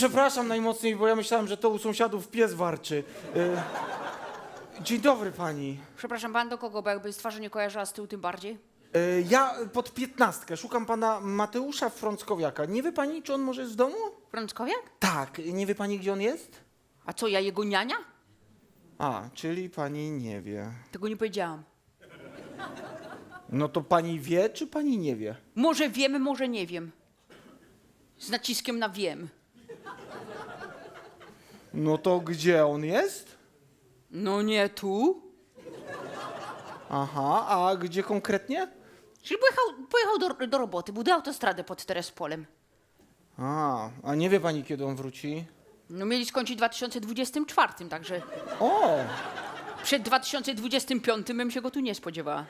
Przepraszam najmocniej, bo ja myślałem, że to u sąsiadów pies warczy. E, dzień dobry pani. Przepraszam pan, do kogo, bo jakby z twarzy nie kojarzyła, z tyłu tym bardziej. E, ja pod piętnastkę szukam pana Mateusza Frąckowiaka. Nie wie pani, czy on może jest w domu? Frąckowiak? Tak, nie wie pani, gdzie on jest? A co, ja jego niania? A, czyli pani nie wie. Tego nie powiedziałam. No to pani wie, czy pani nie wie? Może wiemy, może nie wiem. Z naciskiem na wiem. No to gdzie on jest? No nie tu. Aha, a gdzie konkretnie? Czyli pojechał, pojechał do, do roboty, buduje autostradę pod Terespolem. A, a nie wie pani, kiedy on wróci? No mieli skończyć w 2024, także O, przed 2025 bym się go tu nie spodziewała.